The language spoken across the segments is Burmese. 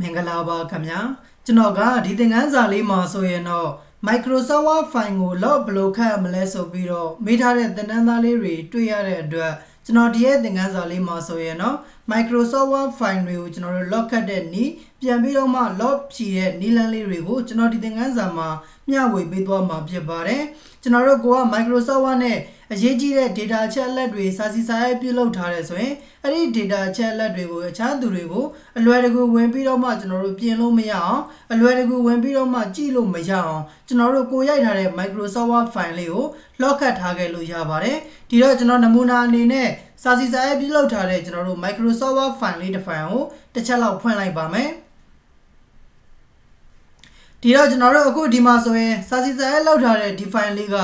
မင်္ဂလာပါခင်ဗျာကျွန်တော်ကဒီသင်ခန်းစာလေးမှာဆိုရင်တော့ Microsoft Word file ကို log ဘယ်လိုခတ်မလဲဆိုပြီးတော့မေးထားတဲ့သင်တန်းသားလေးတွေတွေ့ရတဲ့အတွက်ကျွန်တော်ဒီရဲ့သင်ခန်းစာလေးမှာဆိုရင်တော့ Microsoft Word file တွေကိုကျွန်တော်တို့ log ခတ်တဲ့နည်းပြန်ပြီးတော့မှ log ဖြည့်တဲ့နည်းလမ်းလေးတွေကိုကျွန်တော်ဒီသင်ခန်းစာမှာမျှဝေပေးသွားမှာဖြစ်ပါတယ်ကျွန်တော်တို့က Microsoft Word နဲ့အရေးကြီးတဲ့ data အချက်အလက်တွေစာစီစာရေးပြုလုပ်ထားတယ်ဆိုရင်အဲ့ဒီ data အချက်အလက်တွေကိုအခြားသူတွေကိုအလွယ်တကူဝင်ပြီးတော့မှကျွန်တော်တို့ပြင်လို့မရအောင်အလွယ်တကူဝင်ပြီးတော့မှကြည့်လို့မရအောင်ကျွန်တော်တို့ကိုရိုက်ထားတဲ့ Microsoft Word file လေးကို lock ခတ်ထားခဲ့လို့ရပါတယ်ဒီတော့ကျွန်တော်နမူနာအနေနဲ့ စာစီစာရေးပြုလုပ်ထားတဲ့ကျွန်တော်တို့ Microsoft Word file လေးတစ် file ကိုတစ်ချက်လောက်ဖွင့်လိုက်ပါမယ်ဒီတော့ကျွန်တော်တို့အခုဒီမှာဆိုရင်စာစီစာရေးလောက်ထားတဲ့ဒီ file လေးက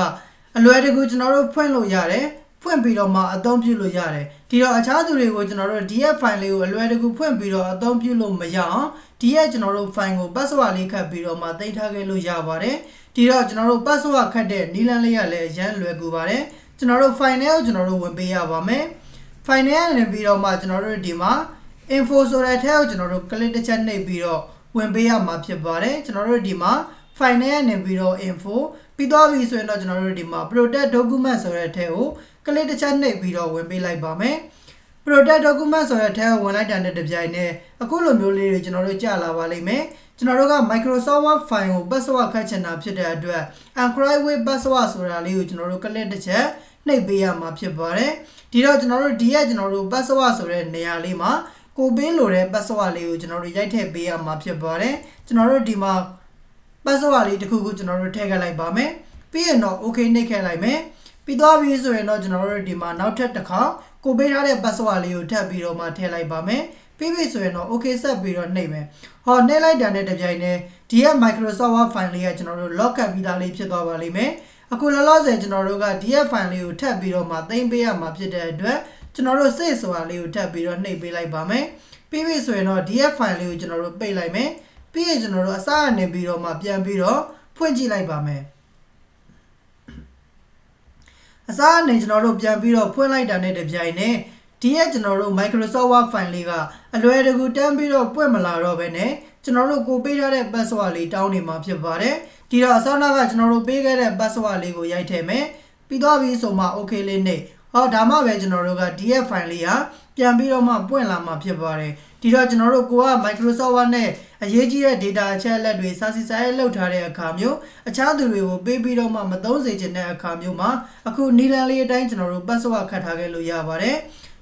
အလွယ်တကူကျွန်တော်တို့ဖွင့်လို့ရတယ်ဖွင့်ပြီးတော့မှအသုံးပြုလို့ရတယ်ဒီတော့အခြားသူတွေကိုကျွန်တော်တို့ DF file လေးကိုအလွယ်တကူဖွင့်ပြီးတော့အသုံးပြုလို့မရအောင် DF ကျွန်တော်တို့ file ကို password လေးခတ်ပြီးတော့မှတင်ထားခဲ့လို့ရပါတယ်ဒီတော့ကျွန်တော်တို့ password ခတ်တဲ့နည်းလမ်းလေးရလည်းအရန်လွယ်ကူပါတယ်ကျွန်တော်တို့ file နဲ့ကိုကျွန်တော်တို့ဝင်ပေးရပါမယ် file နဲ့နေပြီးတော့မှကျွန်တော်တို့ဒီမှာ info ဆိုတဲ့ထဲကိုကျွန်တော်တို့ click တစ်ချက်နှိပ်ပြီးတော့ဝင်ပေးရမှာဖြစ်ပါတယ်ကျွန်တော်တို့ဒီမှာ file နဲ့နေပြီးတော့ info ပြီးသွားပြီဆိုရင်တော့ကျွန်တော်တို့ဒီမှာ protect document ဆိုတဲ့ထဲကို click တစ်ချက်နှိပ်ပြီးတော့ဝင်ပေးလိုက်ပါမယ် protect document ဆိုတဲ့ထဲကိုဝင်လိုက်တာနဲ့တပြိုင်နက်အခုလိုမျိုးလေးတွေကျွန်တော်တို့ကြာလာပါလိမ့်မယ်ကျွန်တော်တို့က Microsoft Word file ကို password ခတ်ချင်တာဖြစ်တဲ့အတွက် encrypt with password ဆိုတာလေးကိုကျွန်တော်တို့ click တစ်ချက် နှိပ်ပေးရမှာဖြစ်ပါတယ်ဒီတော့ကျွန်တော်တို့ဒီရက်ကျွန်တော်တို့ password ဆိုတဲ့နေရာလေးမှာကိုပေးလိုတဲ့ password လေးကိုကျွန်တော်တို့ရိုက်ထည့်ပေးရမှာဖြစ်ပါတယ်ကျွန်တော်တို့ဒီမှာ password လေးတစ်ခုခုကျွန်တော်တို့ထည့်ခဲ့လိုက်ပါမယ်ပြီးရင်တော့ okay နှိပ်ခဲ့လိုက်မယ်ပြီးသွားပြီဆိုရင်တော့ကျွန်တော်တို့ဒီမှာနောက်ထပ်တစ်ခါကိုပေးထားတဲ့ password လေးကိုထပ်ပြီးတော့မှထည့်လိုက်ပါမယ်ပြီးပြီဆိုရင်တော့ okay ဆက်ပြီးတော့နှိပ်မယ်ဟောနှိပ်လိုက်တာနဲ့တပြိုင်တည်းဒီက Microsoft Word file လေးကကျွန်တော်တို့ lock ကပ်ပြီးသားလေးဖြစ်သွားပါလိမ့်မယ် အခုလောလောဆယ်ကျွန်တော်တို့က DF file လေးကိုထပ်ပြီးတော့မှသိမ်းပေးရမှာဖြစ်တဲ့အတွက်ကျွန်တော်တို့ save ဆိုတာလေးကိုထပ်ပြီးတော့နှိပ်ပေးလိုက်ပါမယ်ပြီးပြီဆိုရင်တော့ DF file လေးကိုကျွန်တော်တို့ပိတ်လိုက်မယ်ပြီးရင်ကျွန်တော်တို့အစားအနေပြီးတော့မှပြန်ပြီးတော့ဖွင့်ကြည့်လိုက်ပါမယ်အစားအနေကျွန်တော်တို့ပြန်ပြီးတော့ဖွင့်လိုက်တာနဲ့တပြိုင်နက်ဒီရဲ့ကျွန်တော်တို့ Microsoft Word file လေးကအလွယ်တကူတန်းပြီးတော့ပွင့်မလာတော့ဘဲနဲ့ကျွန်တော်တို့ကိုပေးထားတဲ့ password လေးတောင်းနေမှာဖြစ်ပါတယ် ဒီတော့အစောနာကကျွန်တော်တို့ပေးခဲ့တဲ့ password လေးကိုရိုက်ထည့်မယ်ပြီးတော့ပြီဆိုမှ okay လေးနဲ့ဟောဒါမှပဲကျွန်တော်တို့က DF file လေးကပြန်ပြီးတော့မှပွင့်လာမှာဖြစ်ပါတယ်ဒီတော့ကျွန်တော်တို့ကိုက Microsoft Word နဲ့အရေးကြီးတဲ့ data အချက်အလက်တွေစာစီစာရေးလုပ်ထားတဲ့အခါမျိုးအခြားသူတွေကိုပေးပြီးတော့မှမသုံးစေချင်တဲ့အခါမျိုးမှာအခုနီလန်လေးအတိုင်းကျွန်တော်တို့ password ခတ်ထားခဲ့လို့ရပါတယ်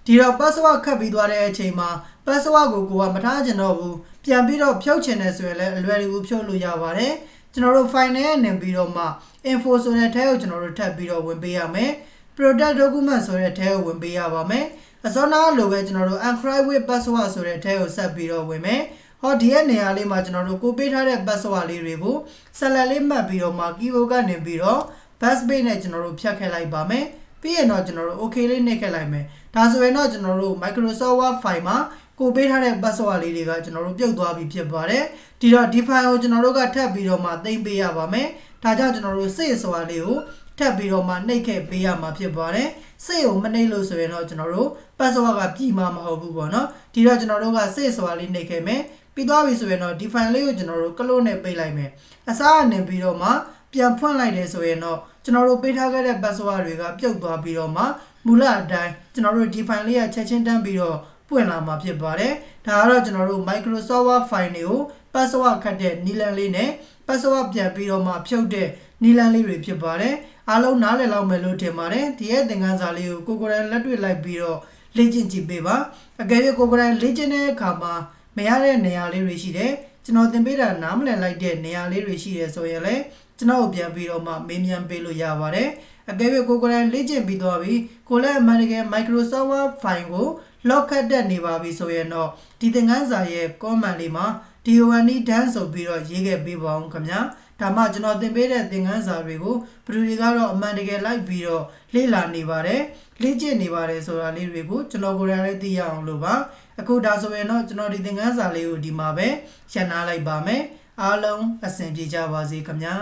ဒီတော့ password ခတ်ပြီးသွားတဲ့အချိန်မှာ password ကိုကိုကမထားချင်တော့ဘူးပြန်ပြီးတော့ဖြုတ်ချင်တယ်ဆိုရင်လည်းအလွယ်တကူဖြုတ်လို့ရပါတယ် ကျွန်တော်တို့ file နဲ့နေပြီးတော့မှ info ဆိုတဲ့ထဲကိုကျွန်တော်တို့ထပ်ပြီးတော့ဝင်ပေးရမယ် product document ဆိုတဲ့ထဲကိုဝင်ပေးရပါမယ်အစောနာလိုပဲကျွန်တော်တို့ encrypt with password ဆိုတဲ့ထဲကိုဆက်ပြီးတော့ဝင်မယ်ဟောဒီရဲ့နေရာလေးမှာကျွန်တော်တို့ကိုပေးထားတဲ့ password လေးတွေကိုဆက်လက်လေးမှတ်ပြီးတော့မှ keyboard ကနေပြီးတော့ bus page နဲ့ကျွန်တော်တို့ဖြတ်ခဲ့လိုက်ပါမယ်ပြီးရင်တော့ကျွန်တော်တို့ okay လေးနှိပ်ခဲ့လိုက်မယ်ဒါဆိုရင်တော့ကျွန်တော်တို့ Microsoft Word file မှာ ကိုပေးထားတဲ့ password လေးတွေကကျွန်တော်တို့ပြုတ်သွားပြီဖြစ်ပါတယ်ဒီတော့ဒီ file ကိုကျွန်တော်တို့ကထပ်ပြီးတော့မှသိမ်းပေးရပါမယ်ဒါကြောင့်ကျွန်တော်တို့ save ဆိုတာလေးကိုထပ်ပြီးတော့မှနှိပ်ခဲ့ပေးရမှာဖြစ်ပါတယ်စိတ်ကိုမနှိပ်လို့ဆိုရင်တော့ကျွန်တော်တို့ password ကပြည်မှာမဟုတ်ဘူးပေါ့နော်ဒီတော့ကျွန်တော်တို့ကစိတ်ဆိုတာလေးနှိပ်ခဲ့မယ်ပြီးသွားပြီဆိုရင်တော့ဒီ file လေးကိုကျွန်တော်တို့ကလို့နဲ့ပိတ်လိုက်မယ်အစားအနေပြီးတော့မှပြန်ဖွင့်လိုက်တယ်ဆိုရင်တော့ကျွန်တော်တို့ပေးထားခဲ့တဲ့ password တွေကပြုတ်သွားပြီးတော့မှမူလအတိုင်းကျွန်တော်တို့ဒီ file လေးကချက်ချင်းတန်းပြီးတော့ ပွင့်လာမှာဖြစ်ပါတယ်ဒါကတော့ကျွန်တော်တို့ Microsoft Word file တွေကို password ခတ်တဲ့နီလန်လေးနဲ့ password ပြန်ပြီးတော့မှဖြုတ်တဲ့နီလန်လေးတွေဖြစ်ပါတယ်အားလုံးနားလည်လောက်မယ်လို့ထင်ပါတယ်ဒီရဲ့သင်ခန်းစာလေးကိုကိုကိုရိုင်းလက်တွေ့လိုက်ပြီးတော့လေ့ကျင့်ကြည့်ပေးပါအကယ်၍ကိုကိုရိုင်းလေ့ကျင့်တဲ့အခါမှာမရတဲ့နေရာလေးတွေရှိတယ်ကျွန်တော်သင်ပေးတာနားမလည်လိုက်တဲ့နေရာလေးတွေရှိတယ်ဆိုရင်လည်းကျွန်တော်ပြန်ပြီးတော့မှမေးမြန်းပေးလို့ရပါတယ်အကယ်၍ကိုကိုရိုင်းလေ့ကျင့်ပြီးသွားပြီကိုလည်းအမှန်တကယ် Microsoft Word file ကို lock ခတ်တက်နေပါပြီဆိုရင်တော့ဒီသင်ခန်းစာရဲ့ comment လေးမှာ DONE dance ဆိုပြီးတော့ရေးခဲ့ပေးပါအောင်ခင်ဗျာဒါမှကျွန်တော်သင်ပေးတဲ့သင်ခန်းစာတွေကိုဘယ်သူတွေကတော့အမှန်တကယ်လိုက်ပြီးတော့လေ့လာနေပါတယ်လေ့ကျင့်နေပါတယ်ဆိုတာလေးတွေကိုကျွန်တော်ကိုယ်တိုင်လည်းသိရအောင်လို့ပါအခုဒါဆိုရင်တော့ကျွန်တော်ဒီသင်ခန်းစာလေးကိုဒီမှာပဲရှင်းနာလိုက်ပါမယ်အားလုံးအဆင်ပြေကြပါစေခင်ဗျာ